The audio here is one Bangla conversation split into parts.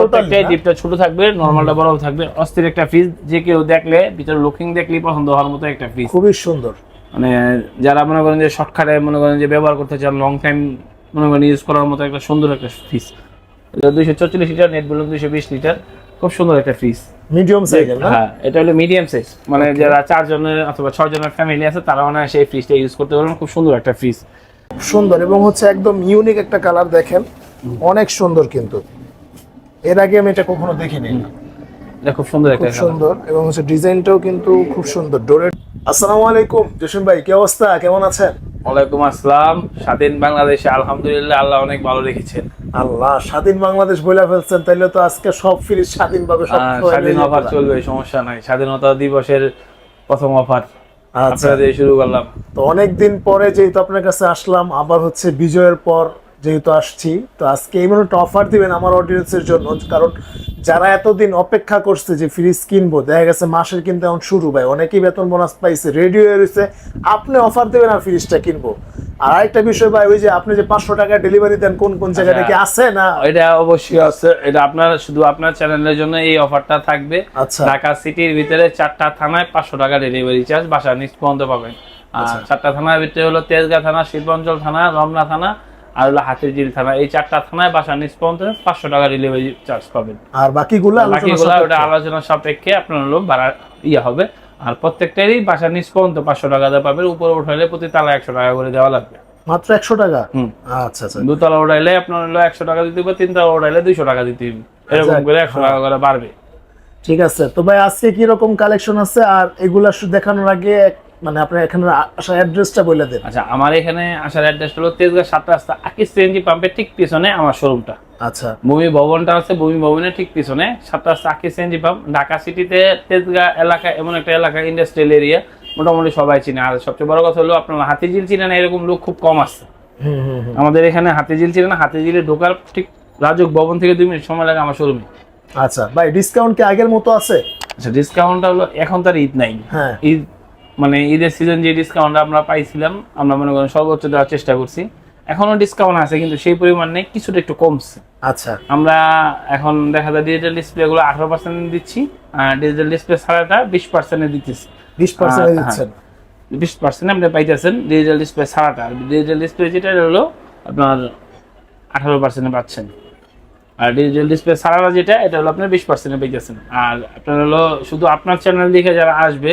প্রত্যেকটাই ডিপটা ছোট থাকবে নর্মালটা বড় থাকবে অস্থির একটা ফ্রিজ যে কেউ দেখলে ভিতরে লুকিং দেখলেই পছন্দ হওয়ার মতো একটা ফ্রিজ খুবই সুন্দর। মানে যারা মনে করেন যে শর্টকাটে মনে করেন যে ব্যবহার করতে চান লং টাইম মনে করেন ইউজ করার মতো একটা সুন্দর একটা ফ্রিজ দুইশো চল্লিশ লিটার নেট বলুন দুইশো বিশ লিটার খুব সুন্দর একটা ফ্রিজ মিডিয়াম সাইজের না? হ্যাঁ এটা হলো মিডিয়াম সাইজ মানে যারা চারজনের অথবা ছয় জনের ফ্যামিলি আছে তারা মানে সেই ফ্রিজটা ইউজ করতে পারবেন খুব সুন্দর একটা ফ্রিজ সুন্দর এবং হচ্ছে একদম ইউনিক একটা কালার দেখেন। অনেক সুন্দর কিন্তু। এর আগে আমি এটা কখনো দেখিনি। এটা খুব সুন্দর একটা খুব সুন্দর এবং হচ্ছে ডিজাইনটাও কিন্তু খুব সুন্দর। ডোরের আসসালামু আলাইকুম জসিম ভাই কি অবস্থা? কেমন আছেন? ওয়ালাইকুম আসসালাম। স্বাধীন বাংলাদেশে আলহামদুলিল্লাহ আল্লাহ অনেক ভালো রেখেছেন। আল্লাহ স্বাধীন বাংলাদেশ বলে ফেলছেন তাইলে তো আজকে সব ফ্রিজ স্বাধীন ভাবে সব স্বাধীন নিয়ে অফার। চলবে সমস্যা নাই। স্বাধীনতা দিবসের প্রথম অফার। আচ্ছা। শুরু করলাম। তো অনেকদিন পরে যেহেতু আপনার কাছে আসলাম আবার হচ্ছে বিজয়ের পর যেহেতু আসছি তো আজকে এই মনে একটা অফার দিবেন আমার অডিয়েন্সের জন্য কারণ যারা এতদিন অপেক্ষা করছে যে ফ্রিজ কিনবো দেখা গেছে মাসের কিন্তু এখন শুরু ভাই অনেকেই বেতন বোনাস পাইছে রেডি হয়ে রয়েছে আপনি অফার দেবেন আর ফ্রিজটা কিনবো। আর আরেকটা বিষয় ভাই ওই যে আপনি যে পাঁচশো টাকা ডেলিভারি দেন কোন কোন জায়গাটা কি আছে না? এটা অবশ্যই আছে এটা আপনার শুধু আপনার চ্যানেলের জন্য এই অফারটা থাকবে। আচ্ছা। ঢাকা সিটির ভিতরে চারটা থানায় পাঁচশো টাকা ডেলিভারি চার্জ বাসা নিচ পর্যন্ত পাবেন। আর আচ্ছা। চারটা থানার ভিতরে হলো তেজগাঁ থানা শিল্পাঞ্চল থানা রমনা থানা আর হলো হাতিরঝিল থানা। এই চারটা থানায় বাসা নিচ পর্যন্ত পাঁচশো টাকা ডেলিভারি চার্জ পাবেন। আর বাকিগুলো বাকিগুলো ওটা। আলোচনা সাপেক্ষে আপনার হলো ভাড়া ইয়ে হবে। আর প্রত্যেকটারই বাসা নিচ পর্যন্ত পাঁচশো টাকা দিয়ে পাবেন। উপরে উঠাইলে প্রতি তালা একশো টাকা করে দেওয়া লাগবে। মাত্র একশো টাকা? আচ্ছা আচ্ছা। দুতলা উঠাইলে আপনার হলো একশো টাকা দিতে হবে তিনতলা উঠাইলে দুইশো টাকা দিতে হবে। এরকম আচ্ছা, করে একশো টাকা করে বাড়বে। ঠিক আছে। তো ভাই আজকে কি রকম কালেকশন আছে? আর এগুলা দেখানোর আগে মানে আপনার এখানে আসার অ্যাড্রেসটা বলে দেন। আচ্ছা আমার এখানে আসার অ্যাড্রেস হলো তেজগাঁ সাত রাস্তা আকিস সিএনজি পাম্পের ঠিক পিছনে আমার শোরুমটা আচ্ছা। ভূমি ভবনটা আছে ভূমি ভবনের ঠিক পিছনে সাত রাস্তা আকিস সিএনজি পাম্প ঢাকা সিটিতে তেজগাঁ এলাকা এমন একটা এলাকা ইন্ডাস্ট্রিয়াল এরিয়া মোটামুটি সবাই চিনে। আর সবচেয়ে বড় কথা হলো আপনার হাতিঝিল চিনে না এরকম লোক খুব কম আছে। হুম হুম হুম। আমাদের এখানে হাতিঝিল চিনে না হাতিঝিলে ঢোকার ঠিক রাজুক ভবন থেকে দুই মিনিট সময় লাগে আমার শোরুমে আচ্ছা ভাই ডিসকাউন্ট কি আগের মতো আছে? আচ্ছা ডিসকাউন্টটা হলো এখন তার ঈদ নাই। হ্যাঁ। ঈদ মানে ঈদের সিজন যে ডিসকাউন্ট আমরা পাইছিলাম আমরা মনে করেন সর্বোচ্চ দেওয়ার চেষ্টা করছি। এখনও ডিসকাউন্ট আছে কিন্তু সেই পরিমাণ নেই কিছুটা একটু কমছে। আচ্ছা। আমরা এখন দেখা যায় ডিজিটাল ডিসপ্লে গুলো আঠারো পার্সেন্ট দিচ্ছি আর ডিজিটাল ডিসপ্লে ছাড়াটা বিশ পার্সেন্টে দিতেছি। বিশ পার্সেন্ট হ্যাঁ, দিচ্ছেন? বিশ পার্সেন্ট আপনি পাইতেছেন ডিজিটাল ডিসপ্লে ছাড়াটা। ডিজিটাল ডিসপ্লে যেটা হলো আপনার আঠারো পার্সেন্টে পাচ্ছেন। আর ডিজিটাল ডিসপ্লে ছাড়াটা যেটা এটা হলো আপনার বিশ পার্সেন্টে পাইতেছেন। আর আপনার হলো শুধু আপনার চ্যানেল দেখে যারা আসবে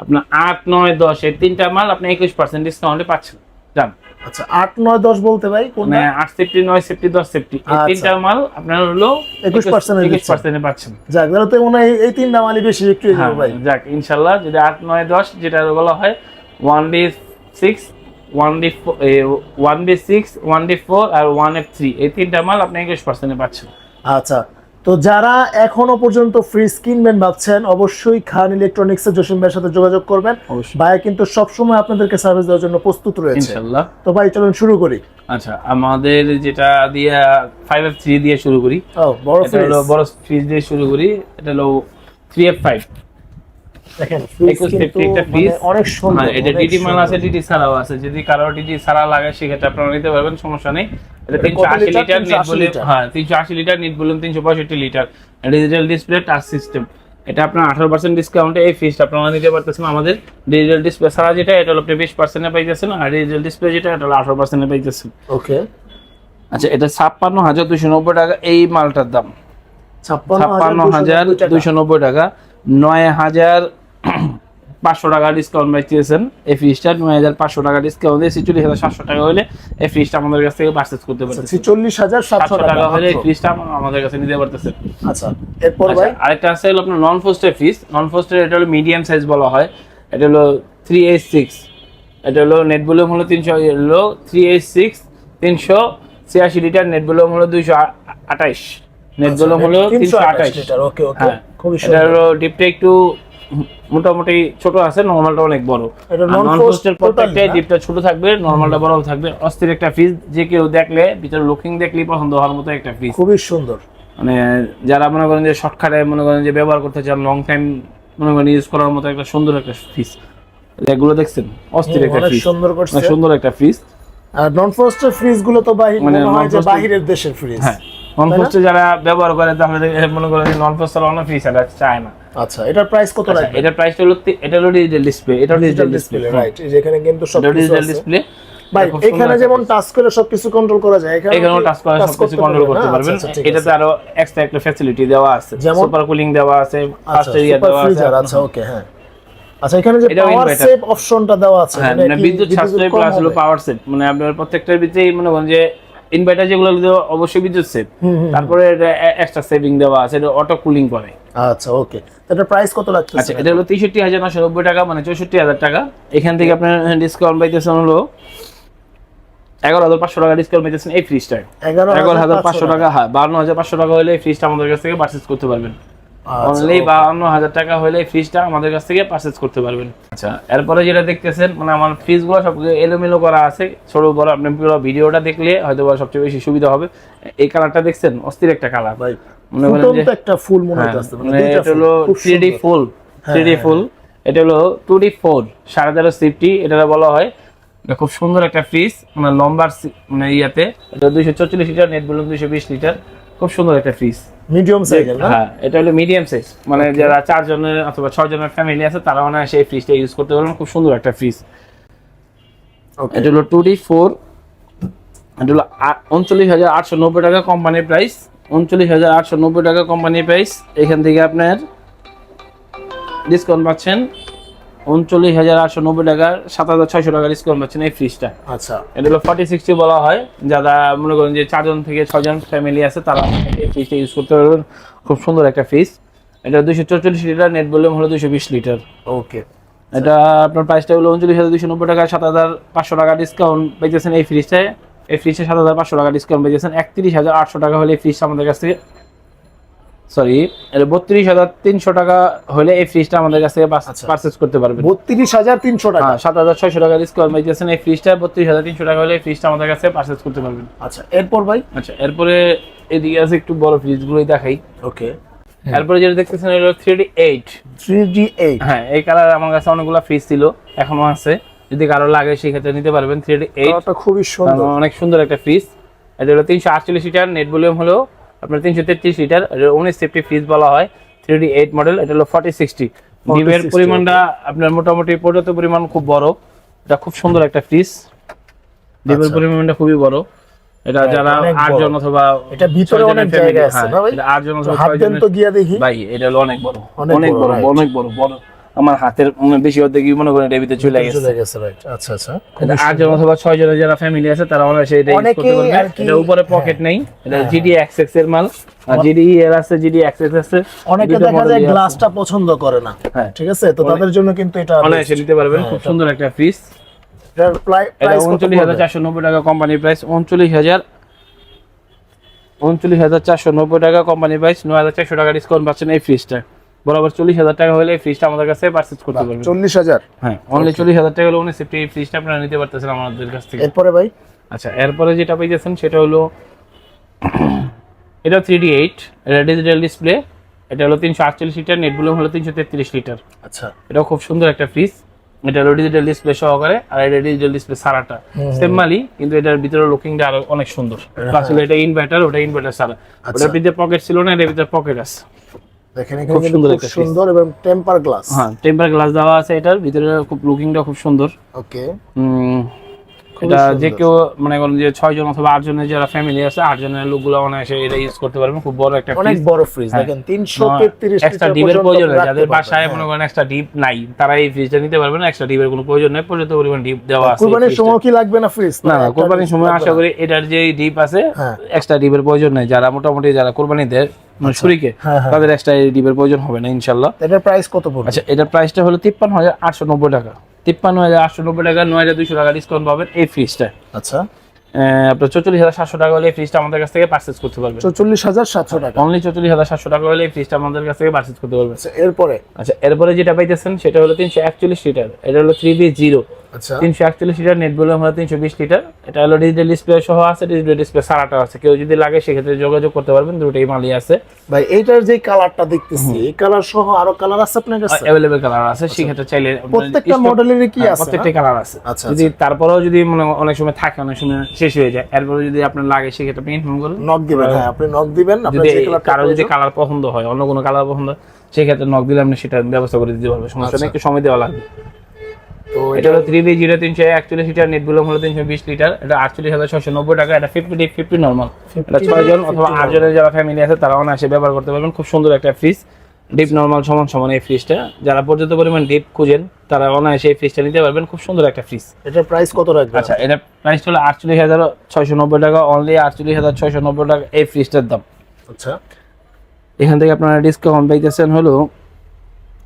আপনার আট নয় দশ এই তিনটা মাল আপনি একুশ পার্সেন্ট ডিসকাউন্টে পাচ্ছেন। জান আচ্ছা আট নয় দশ বলতে ভাই কোনটা? আট সেফটি নয় সেফটি দশ সেফটি এই। তিনটা মাল আপনার হলো 21% একুশ পার্সেন্টে পাচ্ছেন। যাক তাহলে তো মনে হয় এই- এই তিনটা মালই বেশি একটু হ্যাঁ, ভাই। যাক ইনশাল্লাহ যদি আট নয় দশ যেটা বলা হয় one D six one D one D six one D four আর ওয়ান এফ থ্রি এই তিনটা মাল আপনি একুশ পার্সেন্টে পাচ্ছেন। আচ্ছা তো যারা এখনও পর্যন্ত ফ্রিজ কিনবেন ভাবছেন অবশ্যই খান ইলেকট্রনিক্স এর জসিম ভাইয়ের সাথে যোগাযোগ করবেন। ভাই কিন্তু সবসময় আপনাদেরকে সার্ভিস দেওয়ার জন্য প্রস্তুত রয়েছে। ইনশাআল্লাহ তো ভাই চলুন শুরু করি। আচ্ছা আমাদের যেটা দিয়ে ফাইভ এফ থ্রি দিয়ে শুরু করি। ও বড় ফ্রিজ বড় ফ্রিজ দিয়ে শুরু করি। এটা হলো থ্রি এফ ফাইভ দেখেন মানে ফ্রিজ। অনেক সুন্দর হ্যাঁ এটা ডিডি মাল আছে ডিডি ছাড়াও আছে। যদি কারও ডিডি ছাড়া লাগে সেক্ষেত্রে আপনারা নিতে পারবেন সমস্যা নেই। এটা এটা তিনশো আশি লিটার? লিটার নেট 380 হ্যাঁ তিনশো আশি লিটার নেট বলুন তিনশো পঁয়ষট্টি litre. Digital display touch system. এটা আপনার আঠারো পার্সেন্ট ডিসকাউন্টে এই ফিসটা আপনারা নিতে পারতেছেন আমাদের। ডিজিটাল ডিসপ্লে ছাড়া যেটা এটা হলো আপনি বিশ পার্সেন্টে পাইতেছেন আর ডিজিটাল ডিসপ্লে যেটা এটা হলো আঠারো পার্সেন্টে পাইতেছেন। ওকে। আচ্ছা এটা ছাপ্পান্ন হাজার দুশো নব্বই টাকা এই মালটার দাম। ছাপ্পান্ন হাজার দুশো নব্বই টাকা। নয় হাজার পাঁচশো টাকা ডিসকাউন্ট পাইতেছেন। এই ফ্রিজটা নয় হাজার পাঁচশো টাকা ডিসকাউন্ট দিয়ে ছিচল্লিশ হাজার সাতশো টাকা হলে এই ফ্রিজটা আমাদের কাছ থেকে পারচেস করতে পারতেছেন। ছিচল্লিশ হাজার সাতশো টাকা হলে এই ফ্রিজটা আমাদের কাছে নিতে পারতেছেন। আচ্ছা এরপর আচ্ছা, ভাই? আরেকটা আছে হলো আপনার নন ফোস্টের ফ্রিজ নন ফোস্টের এটা হলো মিডিয়াম সাইজ বলা হয়। এটা হলো থ্রি এইট সিক্স এটা হলো নেট ভলিউম হলো তিনশো হলো থ্রি এইট সিক্স তিনশো ছিয়াশি লিটার নেট ভলিউম হলো দুইশো আঠাইশ নেট ভলিউম হলো তিনশো আঠাইশ লিটার ওকে ওকে খুবই এটা হলো ডিপটা একটু মোটামুটি ছোট আছে নর্মালটা অনেক বড়। এটা নন ফ্রস্টের প্রত্যেকটাই ডিপটা ছোট থাকবে নর্মালটা বড় থাকবে। অস্থির একটা ফ্রিজ যে কেউ দেখলে ভিতরে লুকিং দেখলেই পছন্দ হওয়ার মতো একটা ফ্রিজ খুবই সুন্দর। মানে যারা মনে করেন যে শর্টকাটে মনে করেন যে ব্যবহার করতে চান লং টাইম মনে করেন ইউজ করার মতো একটা সুন্দর একটা ফ্রিজ এগুলো দেখছেন? অস্থির একটা ফ্রিজ সুন্দর করছে। সুন্দর একটা ফ্রিজ আর নন ফ্রস্টের ফ্রিজগুলো তো বাহির মানে মনে যে বাহিরের দেশের ফ্রিজ হ্যাঁ। নন না? যারা ব্যবহার করে তাহলে মনে করেন নন পোস্ট অন্য ফ্রি সেটা চায় না। আচ্ছা এটার প্রাইস কত আচ্ছা, রাখবেন? এটার প্রাইসটা হলো এটা হলো ডিজিটাল ডিসপ্লে এটা ডিজিটাল ডিসপ্লে রাইট যেখানে কিন্তু সব ডিজিটাল ডিসপ্লে ভাই এখানে যেমন টাচ করে সবকিছু কন্ট্রোল করা যায় এখানে এখানেও টাচ করে সবকিছু কন্ট্রোল করতে পারবেন। এটাতে আরও এক্সট্রা একটা ফ্যাসিলিটি দেওয়া আছে সুপার কুলিং দেওয়া আছে আচ্ছা ফাস্ট এরিয়া দেওয়া আছে। আচ্ছা ওকে হ্যাঁ। আচ্ছা এখানে যে পাওয়ার সেভ অপশনটা দেওয়া আছে হ্যাঁ মানে মানে বিদ্যুৎ সাশ্রয় প্লাস হলো পাওয়ার সেভ মানে আপনার প্রত্যেকটার ভিতরেই মনে করেন যে ইনভার্টার যেগুলো অবশ্যই বিদ্যুৎ সেভ তারপরে এটা এক্সট্রা সেভিং দেওয়া আছে এটা অটো কুলিং করে। আচ্ছা ওকে এটার প্রাইস কত লাগতেছে? আচ্ছা এটা হলো তেষট্টি হাজার নশো নব্বই টাকা মানে চৌষট্টি হাজার টাকা। এখান থেকে আপনার ডিসকাউন্ট পাইতেছেন হলো এগারো হাজার পাঁচশো টাকা ডিসকাউন্ট পাইতেছেন এই হাজার পাঁচশো টাকা। হ্যাঁ বান্ন হাজার পাঁচশো টাকা হলে এই ফ্রিজটা আমাদের কাছ থেকে পারচেস করতে পারবেন। আচ্ছা, অনলি বাহান্ন হাজার টাকা হলে ফ্রিজটা আমাদের কাছ থেকে পারচেস করতে পারবেন। আচ্ছা এরপরে যেটা দেখতেছেন মানে আমার ফ্রিজগুলো সব এলোমেলো করা আছে। ছোট বড় আপনি পুরো ভিডিওটা দেখলে হয়তো সবচেয়ে বেশি সুবিধা হবে। এই কালারটা দেখছেন? অস্থির একটা কালার ভাই মনে করেন যে একটা ফুল মনে হ্যাঁ, হচ্ছে মানে এটা হলো three D full three D full এটা হলো টু ডি ফোর সাড়ে তেরো সিফটি এটা বলা হয়। এটা খুব সুন্দর একটা ফ্রিজ মানে লম্বার মানে ইয়াতে। এটা দুইশো চল্লিশ লিটার নেট বলুন দুইশো বিশ লিটার খুব সুন্দর একটা ফ্রিজ মিডিয়াম সাইজের না? হ্যাঁ এটা হলো মিডিয়াম সাইজ মানে যারা চার জনের অথবা ছয় জনের ফ্যামিলি আছে তারা মানে সেই ফ্রিজটা ইউজ করতে পারবেন খুব সুন্দর একটা ফ্রিজ এটা হলো টু ডি ফোর এটা হলো উনচল্লিশ হাজার আটশো নব্বই টাকা কোম্পানির প্রাইস উনচল্লিশ হাজার আটশো নব্বই টাকা কোম্পানির প্রাইস এখান থেকে আপনার ডিসকাউন্ট পাচ্ছেন। উনচল্লিশ হাজার আটশো নব্বই টাকা সাত হাজার ছয়শো টাকা ডিসকাউন্ট পাচ্ছেন এই ফ্রিজটা আচ্ছা। এটা হলো ফর্টি সিক্সটি বলা হয়। যারা মনে করেন যে চারজন থেকে ছজন ফ্যামিলি আছে তারা এই ফ্রিজটা ইউজ করতে পারবেন। খুব সুন্দর একটা ফ্রিজ এটা দুশো চল্লিশ লিটার নেট ভলিউম হলো দুশো বিশ লিটার ওকে। এটা আপনার প্রাইসটা হলো উনচল্লিশ হাজার দুশো নব্বই টাকা সাত হাজার পাঁচশো টাকা ডিসকাউন্ট পেয়েছেন এই ফ্রিজটায় এই ফ্রিজে সাত হাজার পাঁচশো টাকা ডিসকাউন্ট পেয়েছেন একত্রিশ হাজার আটশো টাকা হলে এই ফ্রিজটা আমাদের কাছ থেকে সরি বত্রিশ হাজার তিনশো টাকা হলে এই ফ্রিজটা আমাদের কাছ থেকে আচ্ছা। পারচেজ করতে পারবেন। বত্রিশ হাজার তিনশো টাকা। হ্যাঁ সাত হাজার ছয়শো টাকা ডিসকাউন্ট পেয়েছেন এই ফ্রিজটা বত্রিশ হাজার তিনশো টাকা হলে এই ফ্রিজটা আমাদের কাছে পারচেজ করতে পারবেন। আচ্ছা এরপর ভাই? আচ্ছা এরপরে এদিকে আছে একটু বড় ফ্রিজগুলোই দেখাই। ওকে। এরপরে যেটা দেখতেছেন হলো three D eight three G eight হ্যাঁ এই কালার আমার কাছে অনেকগুলো ফ্রিজ ছিল এখনও আছে। যদি কারও লাগে সেক্ষেত্রে নিতে পারবেন থ্রি ডি এইট খুবই সুন্দর। অনেক সুন্দর একটা ফ্রিজ। এটা হলো তিনশো আটচল্লিশ লিটার নেট ভলিউম হলো আপনার তিনশো তেত্রিশ লিটার। এটা উনিশ সেফটি ফ্রিজ বলা হয় থ্রি ডি এইট মডেল এটা হলো ফর্টি সিক্সটি ডিমের পরিমাণটা আপনার মোটামুটি পর্যাপ্ত পরিমাণ খুব বড়। এটা খুব সুন্দর একটা ফ্রিজ ডিমের আচ্ছা। পরিমাণটা খুবই বড়। এটা হ্যাঁ, যারা আটজন অথবা এটা ভিতরে অনেক জায়গা আছে হ্যাঁ, আটজন অথবা তো গিয়া দেখি। ভাই এটা হলো অনেক বড়। অনেক বড় অনেক বড় বড়। আমার হাতের বেশি অর্ধেক মনে করেন ভিতরে চলে গেছে চলে গেছে। রাইট আচ্ছা আচ্ছা। এটা আটজন অথবা ছয় জনের যারা ফ্যামিলি আছে তারা অনায়াসে এটা ইউজ করতে পারবে। এটা উপরে পকেট নেই। এটা হ্যাঁ, জিডি এক্সএক্স এর মাল। আর জিডি এর আছে জিডি এক্সএক্স আছে। অনেকে দেখা যায় গ্লাসটা পছন্দ করে না। হ্যাঁ। ঠিক আছে? তো তাদের জন্য কিন্তু এটা অনায়াসে নিতে পারবেন। হ্যাঁ, খুব সুন্দর একটা এটার এটা উনচল্লিশ হাজার চারশো নব্বই টাকা কোম্পানির প্রাইস উনচল্লিশ হাজার উনচল্লিশ হাজার চারশো নব্বই টাকা কোম্পানির প্রাইস নয় হাজার চারশো টাকা ডিসকাউন্ট পাচ্ছেন এই ফ্রিজটা বরাবর চল্লিশ হাজার টাকা হলে ফ্রিজটা আমাদের কাছে পারচেজ করতে পারবেন। চল্লিশ হাজার? হ্যাঁ অনলি চল্লিশ হাজার টাকা হলে উনি সেফটি ফ্রিজটা আপনারা নিতে পারতেছেন আমাদের কাছ থেকে। এরপরে ভাই? আচ্ছা এরপরে যেটা পেয়েছেন সেটা হলো এটা থ্রি ডি এইট এটা ডিজিটাল ডিসপ্লে এটা হলো তিনশো আটচল্লিশ লিটার নেট ভলিউম হলো তিনশো তেত্রিশ লিটার আচ্ছা। এটা খুব সুন্দর একটা ফ্রিজ এটা হলো ডিজিটাল ডিসপ্লে সহকারে আর এটা ডিজিটাল ডিসপ্লে সারাটা সেম মালি কিন্তু এটার ভিতরে লুকিংটা আরও অনেক সুন্দর। প্লাস হলো এটা ইনভার্টার ওটা ইনভার্টার সারা আচ্ছা। ওটার ভিতরে পকেট ছিল না এটার ভিতরে পকেট আছে। দেখেন খুব সুন্দর একটা সুন্দর এবং টেম্পার গ্লাস হ্যাঁ টেম্পার গ্লাস দেওয়া আছে এটার ভিতরে খুব লুকিংটা খুব সুন্দর। ওকে এটা যে কেউ মনে করেন যে ছয় জন অথবা আট জনের যারা ফ্যামিলি আছে আট জনের লোকগুলো অনায়াসে এটা ইউজ করতে পারবেন। খুব বড় একটা অনেক বড় ফ্রিজ হ্যাঁ। দেখেন তিনশো তেত্রিশ এক্সট্রা ডিপের প্রয়োজন নেই। যাদের বাসায় মনে করেন এক্সট্রা ডিপ নাই তারা এই ফ্রিজটা নিতে পারবেন। এক্সট্রা ডিপের কোনো প্রয়োজন নেই। পর্যাপ্ত পরিমাণ ডিপ দেওয়া আছে কুরবানির। সময় কি লাগবে না ফ্রিজ না না কোরবানির সময় আশা করি এটার যে ডিপ আছে হ্যাঁ। এক্সট্রা ডিপের প্রয়োজন নেই। যারা মোটামুটি যারা কোরবানি দেয় মানে শুরিকে হ্যাঁ, হ্যাঁ। তাদের এক্সট্রা ডিপের প্রয়োজন হবে না ইনশাল্লাহ এটার প্রাইস কত পড়বে? আচ্ছা এটার প্রাইসটা হলো তিপ্পান্ন হাজার আটশো নব্বই টাকা। তিপ্পান্ন হাজার আটশো নব্বই টাকা নয় হাজার দুইশো টাকা ডিসকাউন্ট পাবেন এই ফ্রিজটা আচ্ছা। আপনার চল্লিশ হাজার সাতশো টাকা হলে ফ্রিজটা আমাদের কাছ থেকে পারচেজ করতে পারবেন। চল্লিশ হাজার সাতশো টাকা। অনলি চল্লিশ হাজার সাতশো টাকা হলে ফ্রিজটা আমাদের কাছ থেকে পারচেজ করতে পারবেন। আচ্ছা এরপরে? আচ্ছা এরপরে যেটা পাইতেছেন সেটা হলো তিনশো একচল্লিশ লিটার এটা হলো থ্রি বি জিরো আচ্ছা। তিনশো একচল্লিশ লিটার নেট ভলিউম হলো তিনশো বিশ লিটার এটা হলো ডিজিটাল ডিসপ্লে সহ আছে ডিজিটাল ডিসপ্লে সারাটা আছে। কেউ যদি লাগে সেক্ষেত্রে যোগাযোগ করতে পারবেন দুটোই মালই আছে। ভাই এইটার যে কালারটা দেখতেছি এই কালার সহ আরও কালার আছে আপনার কাছে? অ্যাভেলেবেল কালার আছে সেক্ষেত্রে চাইলে প্রত্যেকটা মডেলেরই কি হ্যাঁ, আছে প্রত্যেকটা কালার আছে। আচ্ছা, যদি তারপরেও যদি মনে অনেক সময় থাকে অনেক সময় শেষ হয়ে যায়। এরপরে যদি আপনার লাগে সেক্ষেত্রে আপনি ইনফর্ম করুন। নক দিবেন হ্যাঁ আপনি নক দিবেন যদি কারও যদি কালার পছন্দ হয় অন্য কোনো কালার পছন্দ সেক্ষেত্রে নক দিলে আপনি সেটা ব্যবস্থা করে দিতে পারবেন। সমস্যা নেই আচ্ছা। একটু সময় দেওয়া লাগবে। তো এটা হলো থ্রি বি জিরো তিনশো একচল্লিশ লিটার নেটগুলো হলো তিনশো বিশ লিটার। এটা আটচল্লিশ হাজার ছশো নব্বই টাকা এটা ফিফটি ডিপ ফিফটি নর্মাল এটা ছয় জন অথবা আট জনের যারা ফ্যামিলি আছে তারা অনায়াসে ব্যবহার করতে পারবেন। খুব সুন্দর একটা ফ্রিজ ডিপ নর্মাল সমান সমান এই ফ্রিজটা যারা পর্যাপ্ত পরিমাণ ডিপ খুঁজেন তারা অনায়াসে এই ফ্রিজটা নিতে পারবেন। খুব সুন্দর একটা ফ্রিজ এটার প্রাইস কত রাখবে আচ্ছা এটা প্রাইস হলো আটচল্লিশ হাজার ছয়শো নব্বই টাকা। অনলি আটচল্লিশ হাজার ছয়শো নব্বই টাকা এই ফ্রিজটার দাম। আচ্ছা। এখান থেকে আপনারা ডিসকাউন্ট পাইতেছেন হলো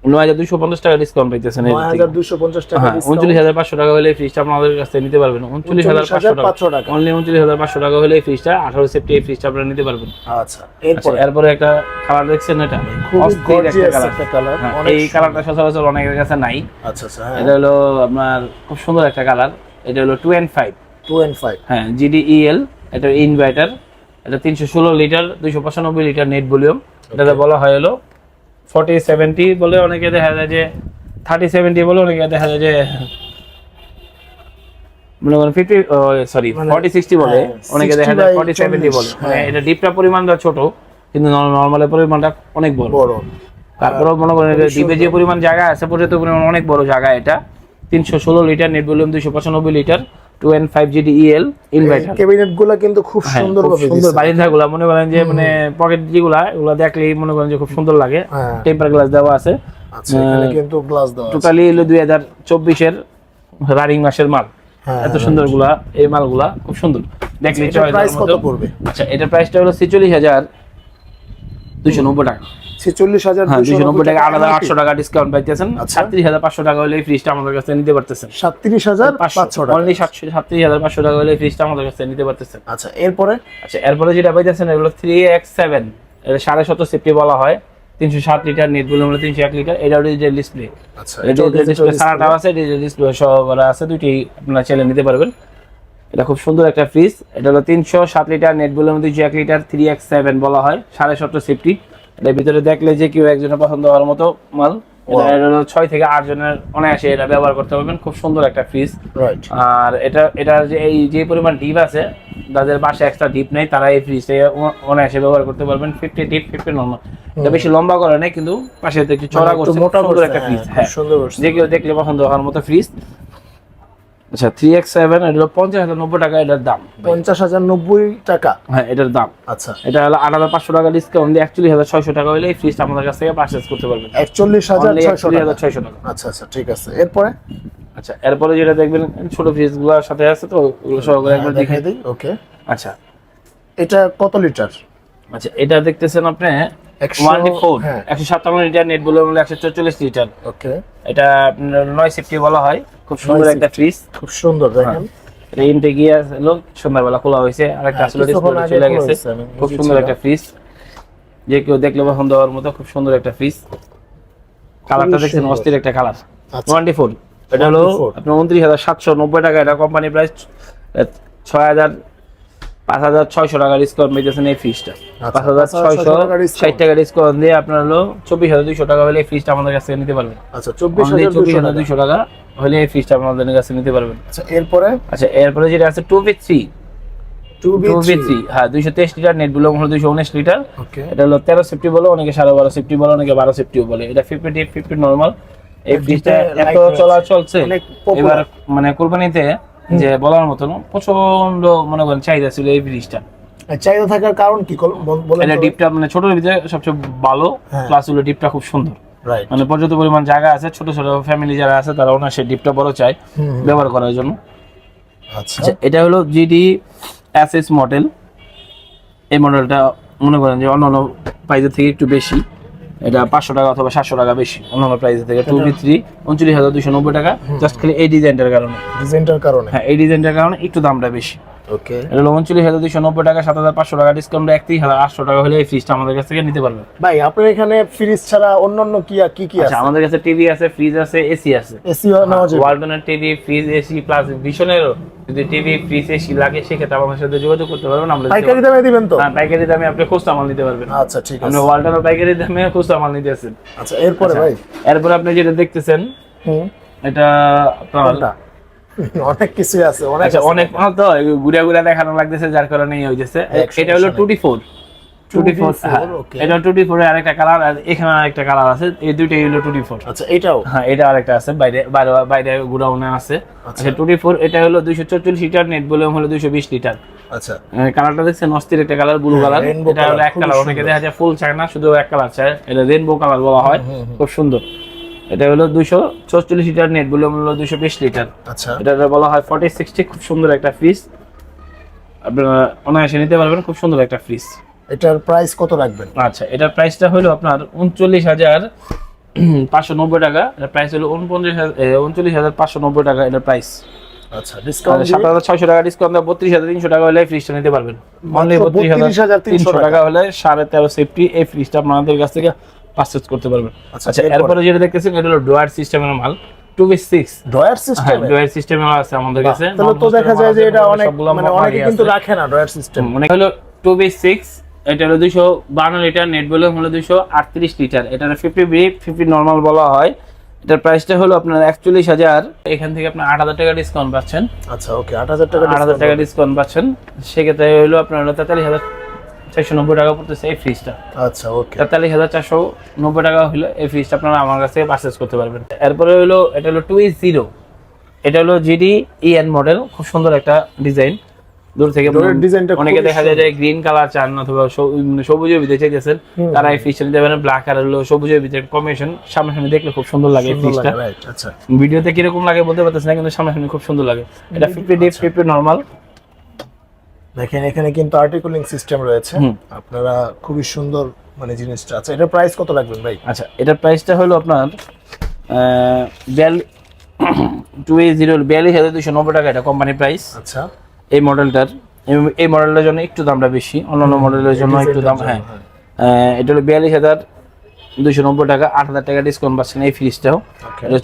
নয় হাজার দুশো পঞ্চাশ টাকা ডিসকাউন্ট পাইতেছেন এর নয় থেকে। হাজার দুশো পঞ্চাশ টাকা হ্যাঁ উনচল্লিশ হাজার পাঁচশো টাকা হলে ফ্রিজটা আপনাদের কাছ নিতে পারবেন। উনচল্লিশ হাজার পাঁচশো টাকা। অনলি উনচল্লিশ হাজার পাঁচশো টাকা হলে ফ্রিজটা আঠারো সেফটি এই ফ্রিজটা আপনারা নিতে পারবেন। আচ্ছা আচ্ছা, এরপরে এরপরে একটা কালার দেখছেন এটা? অস্থির একটা কালার একটা কালার হ্যাঁ, অনেক এই কালারটা সচরাচর অনেকের কাছে নাই। আচ্ছা আচ্ছা হ্যাঁ। এটা হলো আপনার খুব সুন্দর একটা কালার এটা হলো two and five two and five হ্যাঁ জিডিইএল এটা ইনভার্টার এটা তিনশো ষোলো লিটার দুইশো পঁচানব্বই লিটার নেট ভলিউম এটাতে বলা হয় হলো ফর্টি সেভেন্টি বলে অনেকে দেখা যায় যে থার্টি সেভেন্টি বলে অনেকে দেখা যায় যে মনে করেন ফিফটি সরি ফর্টি সিক্সটি বলে হ্যাঁ, অনেকে দেখা যায় ফর্টি সেভেন্টি বলে। মানে হ্যাঁ। এটা ডিপটা পরিমাণটা ছোট কিন্তু নর্মালের পরিমাণটা অনেক বড়। বড়। তারপরেও মনে করেন ডিপে যে পরিমাণ জায়গা আছে পর্যাপ্ত পরিমাণ অনেক বড় জায়গা এটা। তিনশো ষোলো লিটার নেট ভলিউম দুইশো পঁচানব্বই litre. Two and five GD EL inverter ক্যাবিনেটগুলা কিন্তু খুব হ্যাঁ, সুন্দর সুন্দর বারিন্দা গুলা মনে করেন যে মানে পকেট যেগুলা এগুলা দেখলেই মনে করেন যে খুব সুন্দর লাগে। হ্যাঁ। টেম্পার গ্লাস দেওয়া আছে। আচ্ছা এখানে কিন্তু গ্লাস দেওয়া আছে। টোটালি হলো দুই হাজার চব্বিশের রানিং মাসের মাল। হ্যাঁ এত সুন্দরগুলা এই মালগুলা খুব সুন্দর। দেখলে এটার প্রাইস কত পড়বে? আচ্ছা এটার প্রাইসটা হলো ছেচল্লিশ হাজার দুইশো নব্বই টাকা। ছেচল্লিশ হাজার নব্বই টাকা আলাদা আটশো টাকা ডিসকাউন্ট পাইতেছেন। সাতত্রিশ হাজার পাঁচশো টাকা হলে ফ্রিজটা আমাদের কাছে নিতে পারতেছেন। সাতত্রিশ হাজার পাঁচশো। টাকা। অনলি সাতশো সাতত্রিশ হাজার পাঁচশো টাকা হলে ফ্রিজটা আমাদের কাছে নিতে পারতেছেন। আচ্ছা এরপরে? আচ্ছা এরপরে যেটা পাইতেছেন এগুলো থ্রি এক্স সেভেন এটা সাড়ে শত সেফটি বলা হয়। তিনশো সাত লিটার নেট বলে আমরা তিনশো এক লিটার এটা ডিজিটাল ডিসপ্লে ডিসপ্লে সারাটাও আছে ডিজিটাল ডিসপ্লে সহ আছে। দুইটি আপনারা চাইলে নিতে পারবেন। এটা খুব সুন্দর একটা ফ্রিজ এটা হলো তিনশো সাত লিটার নেট বলে আমাদের দুইশো এক লিটার থ্রি এক্স সেভেন বলা হয় সাড়ে সত্তর সেফটি এটার ভিতরে দেখলে যে কেউ একজনের পছন্দ হওয়ার মতো মাল। ছয় থেকে আট জনের অনায়াসে এটা ব্যবহার করতে পারবেন। খুব সুন্দর একটা ফ্রিজ আর এটা এটার যে এই যে পরিমাণ ডিপ আছে যাদের বাসে এক্সট্রা ডিপ নেই তারা এই ফ্রিজে অনায়াসে ব্যবহার করতে পারবেন। ফিফটি ডিপ ফিফটি নর্মাল এটা বেশি লম্বা করে নেই কিন্তু পাশে একটু চড়া মানে করছে। মোটা একটা হ্যাঁ, ফ্রিজ হ্যাঁ। সুন্দর করছে। যে কেউ দেখলে পছন্দ হওয়ার মতো ফ্রিজ আচ্ছা থ্রি এক্স সেভেন এটা হলো পঞ্চাশ হাজার নব্বই টাকা এটার দাম। পঞ্চাশ হাজার নব্বই টাকা? হ্যাঁ এটার দাম। আচ্ছা। এটা হলো আট হাজার পাঁচশো টাকা ডিসকাউন্ট দিয়ে একচল্লিশ হাজার ছয়শো টাকা হলে এই ফ্রিজটা আমাদের কাছ থেকে পারচেস করতে পারবেন। একচল্লিশ হাজার ছয়শো 41,600 টাকা ছয়শো টাকা। আচ্ছা আচ্ছা ঠিক আছে। এরপরে? আচ্ছা এরপরে যেটা দেখবেন ছোট ফ্রিজগুলোর সাথে আছে তো ওগুলো সহকারে একবার দেখে দেখাই। দিই ওকে আচ্ছা। এটা কত লিটার আচ্ছা এটা দেখতেছেন আপনি একশো- ফোর হ্যাঁ। সাতান্ন লিটার নেট বলে একশো চল্লিশ লিটার। ওকে। এটা আপনার নয় সেফটি বলা হয়। খুব সুন্দর একটা ফ্রিজ খুব সুন্দর দেখেন। এটা গিয়ে আসলো সন্ধ্যাবেলা খোলা হয়েছে আর একটা হ্যাঁ, আসলে চলে গেছে। খুব সুন্দর একটা ফ্রিজ যে কেউ দেখলে পছন্দ হওয়ার মতো খুব সুন্দর একটা ফ্রিজ কালারটা দেখছেন অস্থির একটা কালার। টোয়েন্টি ফোর এটা হলো আপনার উনত্রিশ হাজার সাতশো নব্বই টাকা এটা কোম্পানি প্রাইস ছয় হাজার পাঁচ হাজার ছয়শো টাকা ডিসকাউন্ট পেয়েছেন এই ফ্রিজটা আচ্ছা, পাঁচ হাজার ছয়শো ষাট টাকা ডিসকাউন্ট দিয়ে আপনার হলো চব্বিশ হাজার দুইশো টাকা হলে এই ফ্রিজটা আমাদের কাছ থেকে নিতে পারবেন। আচ্ছা চব্বিশ হাজার দুইশো টাকা। হলে এই ফ্রিজটা আমাদের কাছে নিতে পারবেন। আচ্ছা এরপরে? আচ্ছা এরপরে যেটা আছে টু বি থ্রি হ্যাঁ দুইশো তেইশ লিটার নেটগুলো হলো দুইশো উনিশ লিটার। এটা হলো তেরো সেফটি বলে অনেকে সাড়ে বারো সেফটি বলে অনেকে বারো সেফটিও বলে। এটা ফিফটি ফিফটি নর্মাল এই ফ্রিজটা এত চলছে। এবার মানে কোরবানিতে যে বলার মতন প্রচণ্ড মনে করেন চাহিদা ছিল এই ব্রিজটা। চাহিদা থাকার কারণ কি? এটা ডিপটা মানে ছোট ভিতরে সবচেয়ে ভালো হ্যাঁ। প্লাস হলো ডিপটা খুব সুন্দর। মানে পর্যাপ্ত পরিমাণ জায়গা আছে ছোট ছোট ফ্যামিলি যারা আছে তারা ওনার সেই ডিপটা বড় চায় ব্যবহার করার জন্য। আচ্ছা। আচ্ছা এটা হলো জিডি এসএস মডেল এই মডেলটা মনে করেন যে অন্য অন্য প্রাইজের থেকে একটু বেশি। এটা পাঁচশো টাকা অথবা সাতশো টাকা বেশি। অন্যান্য প্রাইস থেকে টু বি থ্রি উনচল্লিশ হাজার দুশো নব্বই টাকা। জাস্ট খালি এই ডিজাইনটার কারণে। ডিজাইনটার কারণে। হ্যাঁ এই ডিজাইনটার কারণে একটু দামটা বেশি। ওকে এটা হলো উনচল্লিশ হাজার দুশো নব্বই টাকা সাত হাজার পাঁচশো টাকা ডিসকাউন্ট একত্রিশ হাজার আটশো টাকা হলে এই ফ্রিজটা আমাদের কাছ থেকে নিতে পারবেন। ভাই আপনার এখানে ফ্রিজ ছাড়া অন্যান্য কি কি কি আচ্ছা আছে? আমাদের কাছে টিভি আছে ফ্রিজ আছে এসি আছে। এসি ওয়ালটনের টিভি ফ্রিজ এসি প্লাস ভিশনেরও যদি টিভি ফ্রিজ এসি লাগে সেক্ষেত্রে আমাদের সাথে যোগাযোগ করতে পারবেন আমরা পাইকারি দামে দিবেন তো? হ্যাঁ পাইকারি দামে আপনি খুচরা মাল নিতে পারবেন। আচ্ছা ঠিক আপনি আছে। ওয়ালটনের পাইকারি দামে খুচরা মাল নিতে আছেন আচ্ছা এরপরে ভাই? এরপর আপনি যেটা দেখতেছেন হুম। এটা আপনার অনেক কিছুই আছে অনেক আচ্ছা। অনেক মাল তো ঘুরে ঘুরে দেখানো লাগতেছে যার কারণে এই হইতেছে। এটা হলো টুটি ফোর। টুটি ফোর 2D4, এটা আরেকটা কালার আর এখানে আরেকটা কালার আছে এই দুইটাই হলো টুটি ফোর। আচ্ছা এটাও? হ্যাঁ এটা আরেকটা আছে বাইরে বাইরে বাইরে গুড়াউনে আছে। আচ্ছা। টুটি ফোর এটা হলো দুইশো চল্লিশ লিটার নেট ভলিউম হলো দুইশো বিশ লিটার। আচ্ছা। কালারটা দেখছেন অস্থির একটা কালার ব্লু কালার। হ্যাঁ, এটা হলো এক কালার অনেকে দেখা যায় ফুল চায় না শুধু এক কালার চায় এটা রেনবো কালার বলা হয় খুব সুন্দর। এটা হলো দুইশো চল্লিশ লিটার নেট ভলিউম হলো দুইশো বিশ লিটার। আচ্ছা। এটা বলা হয় ফর্টি সিক্সটি খুব সুন্দর একটা ফ্রিজ আপনারা অনায়াসে নিতে পারবেন খুব সুন্দর একটা ফ্রিজ এটার প্রাইস কত রাখবেন? আচ্ছা এটার প্রাইসটা হলো আপনার উনচল্লিশ হাজার পাঁচশো নব্বই টাকা। এটার প্রাইস হলো উনপঞ্চাশ হাজার উনচল্লিশ হাজার পাঁচশো নব্বই টাকা এটার প্রাইস আচ্ছা ডিসকাউন্ট সাত হাজার ছয়শো টাকা ডিসকাউন্ট বত্রিশ হাজার তিনশো টাকা হলে ফ্রিজটা নিতে পারবেন। অনলি বত্রিশ হাজার 32,300 তিনশো টাকা হলে সাড়ে তেরো সেফটি এই ফ্রিজটা আপনাদের কাছ থেকে পারচেজ করতে পারবেন। আচ্ছা, আচ্ছা এরপরে? যেটা দেখতেছেন এটা হলো ডোয়ার সিস্টেমের মাল টু বি সিক্স ড্রয়ার হ্যাঁ সিস্টেম? ডোয়ার সিস্টেমের আছে আমাদের কাছে। তাহলে তো দেখা যায় যে এটা অনেক মানে অনেকে কিন্তু রাখে না ড্রয়ার সিস্টেম। মনে হলো টু বি সিক্স এটা হলো দুইশো বান্ন লিটার নেট ভলিউম হলো দুইশো আটত্রিশ লিটার। এটা ফিফটি বি ফিফটি নর্মাল বলা হয়। এটার প্রাইসটা হলো আপনার একচল্লিশ হাজার। এখান থেকে আপনার আট হাজার টাকা ডিসকাউন্ট পাচ্ছেন। আচ্ছা ওকে আট হাজার টাকা আট হাজার টাকা ডিসকাউন্ট পাচ্ছেন। সেক্ষেত্রে হলো আপনার তেতাল্লিশ হাজার চারশো নব্বই টাকা পড়তেছে এই ফ্রিজটা আচ্ছা ওকে তেতাল্লিশ হাজার চারশো নব্বই টাকা হলো এই ফ্রিজটা আপনারা আমার কাছ পারচেস করতে পারবেন। এরপরে হলো এটা হলো টু জিরো এটা হলো জিডি ইএন মডেল খুব সুন্দর একটা ডিজাইন দূর থেকে অনেকে দেখা যায় যে গ্রিন কালার চান অথবা সবুজের ভিতরে চাইতেছেন তারা এই ফ্রিজটা নিতে পারেন। ব্ল্যাক আর হলো সবুজের ভিতরে কম্বিনেশন সামনাসামনি দেখলে খুব সুন্দর লাগে এই রাইট আচ্ছা। ভিডিওতে কীরকম লাগে বলতে পারতেছি না কিন্তু সামনাসামনি খুব সুন্দর লাগে। এটা ফিফটি ডিপ ফিফটি নর্মাল দেখেন এখানে কিন্তু আর্টিকুলিং সিস্টেম রয়েছে। আপনারা খুবই সুন্দর মানে জিনিসটা আচ্ছা এটার প্রাইস কত লাগবে ভাই? আচ্ছা এটার প্রাইসটা হলো আপনার টু এ জিরো বিয়াল্লিশ হাজার দুশো নব্বই টাকা এটা কোম্পানি প্রাইস আচ্ছা। এই মডেলটার এই- মডেলটার জন্য একটু দামটা বেশি অন্যান্য মডেলের জন্য একটু দাম হ্যাঁ। আহ, এটা হলো বিয়াল্লিশ হাজার দুশো নব্বই টাকা আট হাজার টাকা ডিসকাউন্ট পাচ্ছেন এই ফ্রিজটাও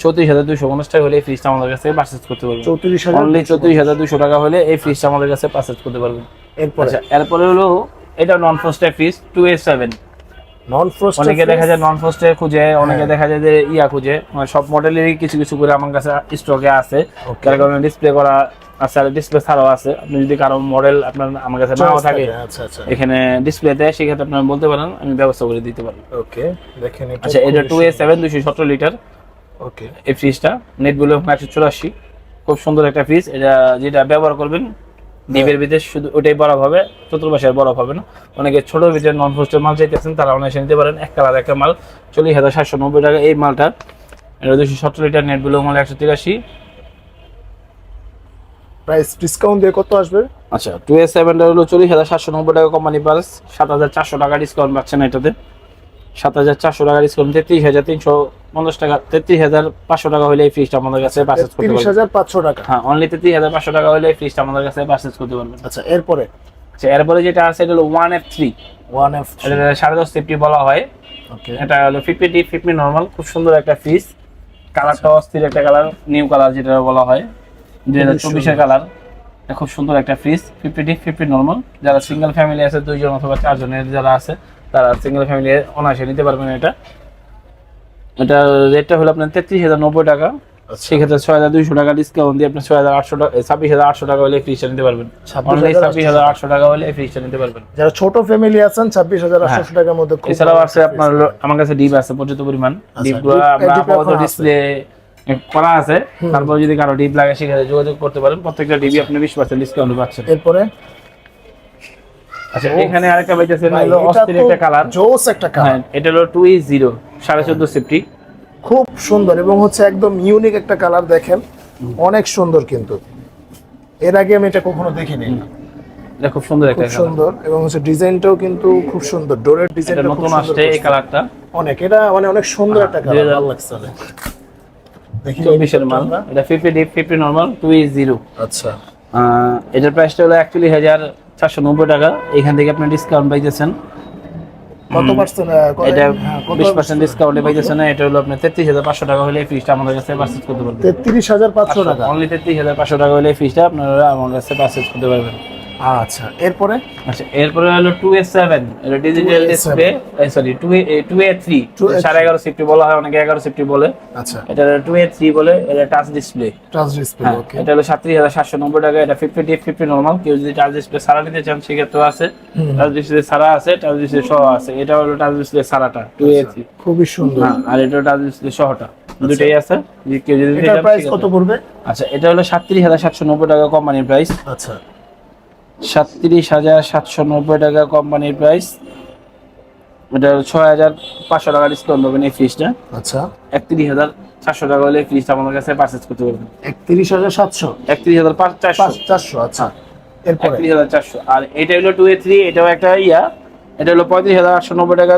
চৌত্রিশ হাজার দুশো পঞ্চাশ টাকা হলে এই ফ্রিজটা আমাদের কাছে পারচেস করতে পারবেন। চৌত্রিশ অনলি চৌত্রিশ হাজার দুশো টাকা হলে এই ফ্রিজটা আমাদের কাছে পারচেস করতে পারবেন। এরপরে? আচ্ছা এরপরে হলো এটা non ফ্রস্টের fridge two A seven non frost অনেকে দেখা যায় নন ফ্রস্টে খুঁজে অনেকে দেখা যায় যে ইয়া খুঁজে। মানে সব মডেলেরই কিছু কিছু করে আমার কাছে স্টকে আছে. কারণে ডিসপ্লে করা আর ডিসপ্লে ছাড়াও আছে। আপনি যদি কারও মডেল আপনার আমার কাছে নাও থাকে আচ্ছা আচ্ছা। এখানে ডিসপ্লেতে সেক্ষেত্রে আপনার বলতে পারেন আমি ব্যবস্থা করে দিতে পারি ওকে দেখেন আচ্ছা এটা টু এ সেভেন দুশো সতেরো লিটার ওকে এই ফ্রিজটা নেট বলে একশো চুরাশি। খুব সুন্দর একটা ফ্রিজ এটা যেটা ব্যবহার করবেন ডিপের ভিতরে শুধু ওটাই বরফ হবে চতুর্পাশে আর বরফ হবে না। অনেকে ছোট ভিতরে নন ফ্রস্টের মাল চাইতেছেন তারা অনেকে নিতে পারেন এক কালার একটা মাল। চল্লিশ হাজার সাতশো নব্বই টাকা এই মালটা। এটা দুশো সতেরো লিটার নেট বলে মাল একশো তিরাশি। প্রাইস ডিসকাউন্ট দিয়ে কত আসবে? আচ্ছা টু এ সেভেনটা হলো চল্লিশ হাজার সাতশো নব্বই টাকা কোম্পানি প্রাইস সাত হাজার চারশো টাকা ডিসকাউন্ট পাচ্ছেন এটাতে। সাত হাজার চারশো টাকা ডিসকাউন্ট তেত্রিশ হাজার তিনশো পঞ্চাশ টাকা তেত্রিশ হাজার পাঁচশো টাকা হলে এই ফ্রিজটা আমাদের কাছে করতে পারবেন। হাজার পাঁচশো টাকা। হ্যাঁ অনলি তেত্রিশ হাজার পাঁচশো টাকা হলে এই ফ্রিজটা আমাদের কাছে পারচেস করতে পারবেন। আচ্ছা এরপরে? আচ্ছা এরপরে যেটা আছে এটা হলো one F three one F এটা সাড়ে দশ সেফটি বলা হয়। ওকে এটা হলো ফিফটি ডি ফিফটি নর্মাল খুব সুন্দর একটা ফ্রিজ কালারটা অস্থির একটা কালার নিউ কালার যেটা বলা হয়। দুই হাজার চব্বিশের কালার খুব সুন্দর একটা fridge fifty D fifty normal যারা সিঙ্গেল ফ্যামিলি আছে দুইজন অথবা চারজনের যারা আছে তারা সিঙ্গেল ফ্যামিলি অনায়াসে নিতে পারবেন এটা। এটা রেটটা হলো আপনার তেত্রিশ হাজার নব্বই টাকা। আচ্ছা। সেক্ষেত্রে ছয় হাজার দুইশো টাকা ডিসকাউন্ট দিয়ে আপনি ছয় হাজার আটশো টাকা ছাব্বিশ হাজার আটশো টাকা হলে ফ্রিজটা নিতে পারবেন। ছাব্বিশ হাজার আটশো। টাকা হলে ফ্রিজটা নিতে পারবেন। যারা ছোট ফ্যামিলি আছেন ছাব্বিশ হাজার আটশো টাকার মধ্যে এছাড়াও আছে আপনার আমার কাছে ডিপ আছে পর্যাপ্ত পরিমাণ। ডিপগুলো আমরা। ডিসপ্লে করা আছে। তারপর যদি কারও ডিপ লাগে সেক্ষেত্রে যোগাযোগ করতে পারেন। প্রত্যেকটা ডিবি আপনি বিশ পার্সেন্ট ডিসকাউন্ট পাচ্ছেন। এরপরে? আচ্ছা এখানে আরেকটা ভাই, হলো অস্থির একটা কালার জোস একটা কালার হ্যাঁ এটা হলো টু ই জিরো সাড়ে চোদ্দ সেফটি খুব সুন্দর এবং হচ্ছে একদম ইউনিক একটা কালার দেখেন। অনেক সুন্দর কিন্তু। এর আগে আমি এটা কখনো দেখিনি। এটা খুব সুন্দর একটা খুব সুন্দর এবং হচ্ছে ডিজাইনটাও কিন্তু খুব সুন্দর। ডোরের ডিজাইনটা নতুন আসছে এই কালারটা অনেক। এটা মানে অনেক সুন্দর একটা কালার ভালো লাগছে চব্বিশের মাল এটা fifty deep fifty normal two zero আচ্ছা। এটার প্রাইসটা হলো একচল্লিশ হাজার চারশো নব্বই টাকা। এখান থেকে আপনি ডিসকাউন্ট পাইতেছেন। কত পার্সেন্ট এটা বিশ পার্সেন্ট ডিসকাউন্টে পাইতেছে না এটা হলো আপনার তেত্রিশ হাজার পাঁচশো টাকা হলে এই ফ্রিজটা আমাদের কাছে পারচেজ করতে পারবেন। তেত্রিশ হাজার পাঁচশো টাকা। অনলি তেত্রিশ হাজার পাঁচশো টাকা হলে এই ফ্রিজটা আপনারা আমার কাছে পারচেজ করতে পারবেন। আচ্ছা এরপরে? আচ্ছা এরপরে হলো টু এ সেভেন এটা digital display sorry two A two A three সাড়ে এগারো সিফটি বলা হয় অনেকে এগারো সিফটি বলে। আচ্ছা। এটা টু এ থ্রি বলে এটা touch display touch display okay এটা হলো সাতত্রিশ হাজার সাতশো নব্বই টাকা এটা ফিফটি ডিপ ফিফটি নর্মাল কেউ যদি টাচ ডিসপ্লে সারা নিতে চান সেক্ষেত্রেও আছে। টাচ ডিসপ্লে সারা আছে টাচ ডিসপ্লে সহ আছে। এটা হলো টাচ ডিসপ্লে সারাটা টু এ থ্রি খুবই সুন্দর। হ্যাঁ আর এটা টাচ ডিসপ্লে সহটা দুটোই আছে। কেউ যদি প্রাইস কত পড়বে? আচ্ছা এটা হলো সাতত্রিশ হাজার সাতশো নব্বই টাকা কোম্পানির প্রাইস আচ্ছা। সাতত্রিশ হাজার সাতশো নব্বই টাকা কোম্পানির প্রাইস এটা ছয় হাজার পাঁচশো টাকা ডিসকাউন্ট পাবেন এই ফ্রিজটা আচ্ছা। একত্রিশ হাজার চারশো টাকা হলে ফ্রিজটা আমাদের কাছে পারচেস করতে পারবেন। একত্রিশ হাজার সাতশো? একত্রিশ হাজার পাঁচ চারশো। আচ্ছা। এরপরে? একত্রিশ হাজার চারশো। আর এটা হলো টু এ থ্রি এটাও একটা ইয়া। এটা হলো পঁয়ত্রিশ হাজার আটশো নব্বই টাকা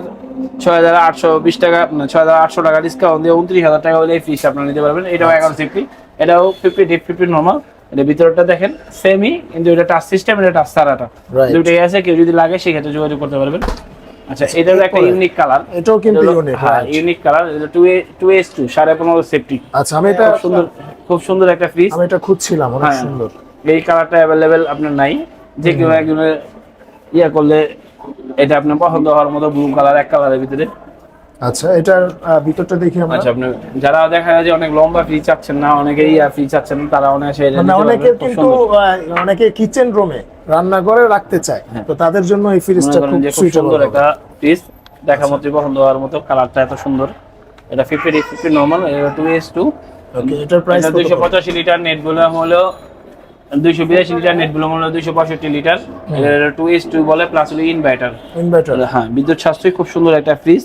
ছয় হাজার আটশো বিশ টাকা মানে ছয় হাজার আটশো টাকা ডিসকাউন্ট দিয়ে উনত্রিশ হাজার টাকা হলে এই ফ্রিজটা আপনারা নিতে পারবেন। এটাও এগারো ফিফটি এটাও ফিফটি ফিফটি নর্মাল এটা ভিতরটা দেখেন সেমই কিন্তু এটা টাচ সিস্টেম এটা টাচ সারাটা দুটোই আছে কেউ যদি লাগে সেক্ষেত্রে যোগাযোগ করতে পারবেন। আচ্ছা এটা হলো একটা ইউনিক কালার এটাও কিন্তু ইউনিক হ্যাঁ ইউনিক কালার এটা two A two S two সাড়ে পনেরো সেফটি আচ্ছা আমি এটা খুব সুন্দর খুব সুন্দর একটা ফ্রিজ আমি এটা খুঁজছিলাম অনেক হ্যাঁ। সুন্দর। এই কালারটা অ্যাভেলেবেল আপনার নাই। যে কেউ একজনের ইয়া করলে এটা আপনার পছন্দ হওয়ার মতো ব্লু কালার এক কালারের ভিতরে। আচ্ছা এটার ভিতরটা দেখি আমরা। আচ্ছা আপনি যারা দেখা যায় যে অনেক লম্বা ফ্রি চাচ্ছেন না অনেকে ইয়া ফ্রি চাচ্ছেন তারা অনায়াসে এটা মানে অনেকে কিন্তু অনেকে কিচেন রুমে রান্না করে রাখতে চায়। হ্যাঁ। তো তাদের জন্য এই ফ্রিজটা খুব সুন্দর একটা ফ্রিজ দেখা মতো পছন্দ হওয়ার মতো কালারটা এত সুন্দর। এটা ফিফটি ফিফটি নর্মাল এটা টু এস টু ওকে এটার প্রাইস কত দুইশো পঁচাশি লিটার নেটগুলো হলো দুইশো বিরাশি লিটার নেটগুলো হলো দুইশো পঁয়ষট্টি লিটার টু এস টু বলে প্লাস হলো ইনভার্টার ইনভার্টার হ্যাঁ বিদ্যুৎ সাশ্রয় খুব সুন্দর একটা ফ্রিজ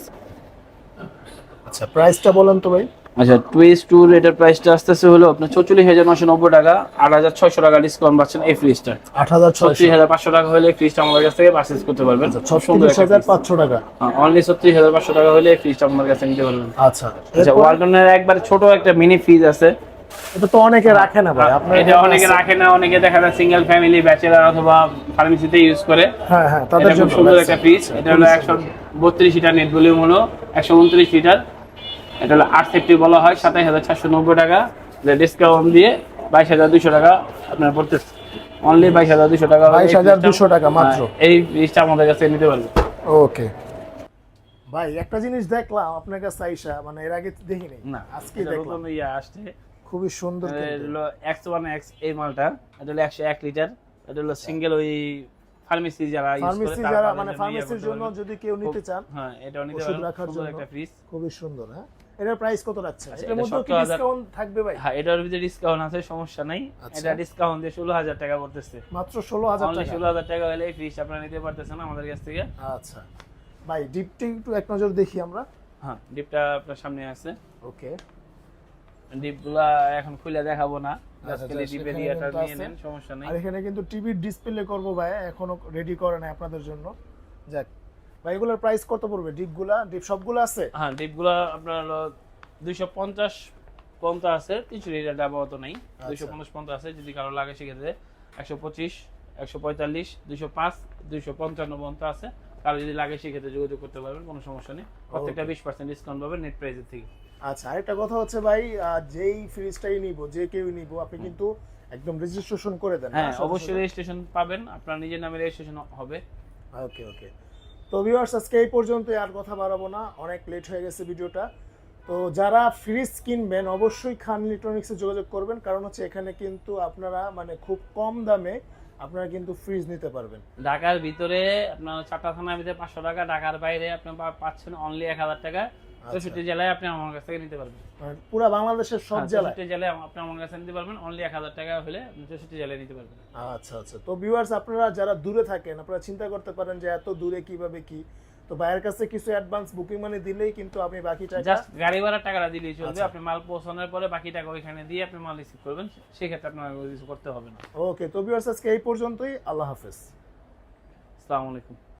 আচ্ছা প্রাইসটা বলেন তো ভাই। আচ্ছা টু এস টুর এটার প্রাইসটা আসতেছে হলো আপনার চৌচল্লিশ হাজার নশো নব্বই টাকা আট হাজার ছয়শো টাকা ডিসকাউন্ট পাচ্ছেন এই ফ্রিজটা আট হাজার ছত্রিশ হাজার পাঁচশো টাকা হলে ফ্রিজটা আমাদের কাছ থেকে পারচেস করতে পারবেন। ছত্রিশ হাজার পাঁচশো টাকা। অনলি ছত্রিশ হাজার পাঁচশো টাকা হলে এই ফ্রিজটা আমাদের কাছে নিতে পারবেন। আচ্ছা আচ্ছা ওয়ালটনের একবার ছোট একটা মিনি ফ্রিজ আছে। এটা তো অনেকে রাখে না ভাই আপনার এটা অনেকে রাখে না অনেকে দেখা যায় সিঙ্গেল ফ্যামিলি ব্যাচেলার অথবা ফার্মেসিতে ইউজ করে। হ্যাঁ হ্যাঁ তাদের জন্য সুন্দর একটা ফ্রিজ এটা হলো একশো বত্রিশ লিটার নেট ভলিউম হলো একশো উনত্রিশ লিটার। এটা হলো আট সেফটি বলা হয় সাতাশ হাজার চারশো নব্বই টাকা। ডিসকাউন্ট দিয়ে বাইশ হাজার দুশো টাকা আপনার পড়তেছে অনলি বাইশ হাজার দুশো টাকা বাইশ হাজার দুশো টাকা মাত্র। হ্যাঁ, এই ফ্রিজটা আমাদের কাছে নিতে পারবে। ওকে। ভাই একটা জিনিস দেখলাম আপনার কাছে আইসা মানে এর আগে দেখিনি। না আজকে দেখলাম। ইয়ে আসছে। খুবই সুন্দর এটা হলো এক্স ওয়ান এক্স এই মালটা। এটা হলো একশো এক লিটার। এটা হলো সিঙ্গেল ওই ফার্মেসি যারা ফার্মেসি যারা মানে ফার্মেসির জন্য যদি কেউ নিতে চান হ্যাঁ এটা নিতে ওষুধ পারেন রাখার সুন্দর জন্য। একটা ফ্রিজ খুবই সুন্দর হ্যাঁ? এটার প্রাইস কত রাখছেন আচ্ছা, এটার এটা মধ্যেও কি ডিসকাউন্ট থাকবে ভাই? হ্যাঁ এটার ভিতরে ডিসকাউন্ট আছে সমস্যা নাই। আচ্ছা। এটা ডিসকাউন্ট দিয়ে ষোলো হাজার টাকা পড়তেছে। মাত্র ষোলো হাজার অনলি টাকা। ষোলো হাজার টাকা হলে এই ফ্রিজ আপনারা নিতে পারতেছেন আমাদের কাছ থেকে। আচ্ছা। ভাই ডিপটি একটু এক নজর দেখি আমরা। হ্যাঁ ডিপটা আপনার সামনে আছে। ওকে ডিপগুলা এখন খুলে দেখাবো না। আচ্ছা, সমস্যা নেই। আর এখানে কিন্তু টিভির ডিসপ্লে করব ভাই এখনও রেডি করে নাই আপনাদের জন্য। যাক ভাই এগুলোর প্রাইস কত পড়বে? ডিপগুলা? ডিপ সবগুলো আছে? হ্যাঁ ডিপগুলা আপনার দুইশো পঞ্চাশ পর্যন্ত আছে তিনশো লিটার আপাতত নেই। দুইশো পঞ্চাশ পর্যন্ত আছে যদি কারও লাগে সেক্ষেত্রে একশো পঁচিশ একশো পঁয়তাল্লিশ দুইশো পাঁচ দুইশো পঞ্চান্ন পর্যন্ত আছে। কারও যদি লাগে সেক্ষেত্রে যোগাযোগ করতে পারবেন কোনো সমস্যা নেই। প্রত্যেকটা বিশ পার্সেন্ট ডিসকাউন্ট পাবেন নেট প্রাইসের থেকে। আচ্ছা আরেকটা কথা হচ্ছে ভাই যেই ফ্রিজটাই নিব যে কেউ নিব আপনি কিন্তু একদম রেজিস্ট্রেশন করে দেন হ্যাঁ অবশ্যই রেজিস্ট্রেশন পাবেন আপনার নিজের নামে রেজিস্ট্রেশন হবে। ওকে ওকে। তো ভিউয়ার্স আজকে এই পর্যন্ত আর কথা বাড়াবো না। অনেক লেট হয়ে গেছে ভিডিওটা। তো যারা ফ্রিজ কিনবেন অবশ্যই খান ইলেকট্রনিক্সে যোগাযোগ করবেন, কারণ হচ্ছে এখানে কিন্তু আপনারা মানে খুব কম দামে আপনারা কিন্তু ফ্রিজ নিতে পারবেন। ঢাকার ভিতরে আপনার চারটা থানার ভিতরে পাঁচশো টাকা, ঢাকার বাইরে আপনার পাচ্ছেন অনলি এক হাজার টাকা। চৌষট্টি জেলায় আপনি আমার কাছ থেকে নিতে পারবেন। মানে পুরা বাংলাদেশের সব হ্যাঁ, জেলায়? চৌষট্টি জেলায় আপনি আমার কাছে নিতে পারবেন অনলি এক হাজার টাকা হলে আপনি চৌষট্টি জেলায় নিতে পারবেন। আচ্ছা আচ্ছা। তো ভিউয়ার্স আপনারা যারা দূরে থাকেন আপনারা চিন্তা করতে পারেন যে এত দূরে কীভাবে কি? তো ভাইয়ের কাছে কিছু অ্যাডভান্স বুকিং মানি দিলেই কিন্তু আপনি বাকি টাকা জাস্ট গাড়ি ভাড়ার টাকাটা দিলেই চলবে। আচ্ছা। আপনি মাল পৌঁছানোর পরে বাকি টাকা ওইখানে দিয়ে আপনি মাল রিসিভ করবেন। সেক্ষেত্রে আপনার কিছু করতে হবে না। ওকে তো ভিউয়ার্স আজকে এই পর্যন্তই। আল্লাহ হাফেজ। আসসালামু আলাইকুম।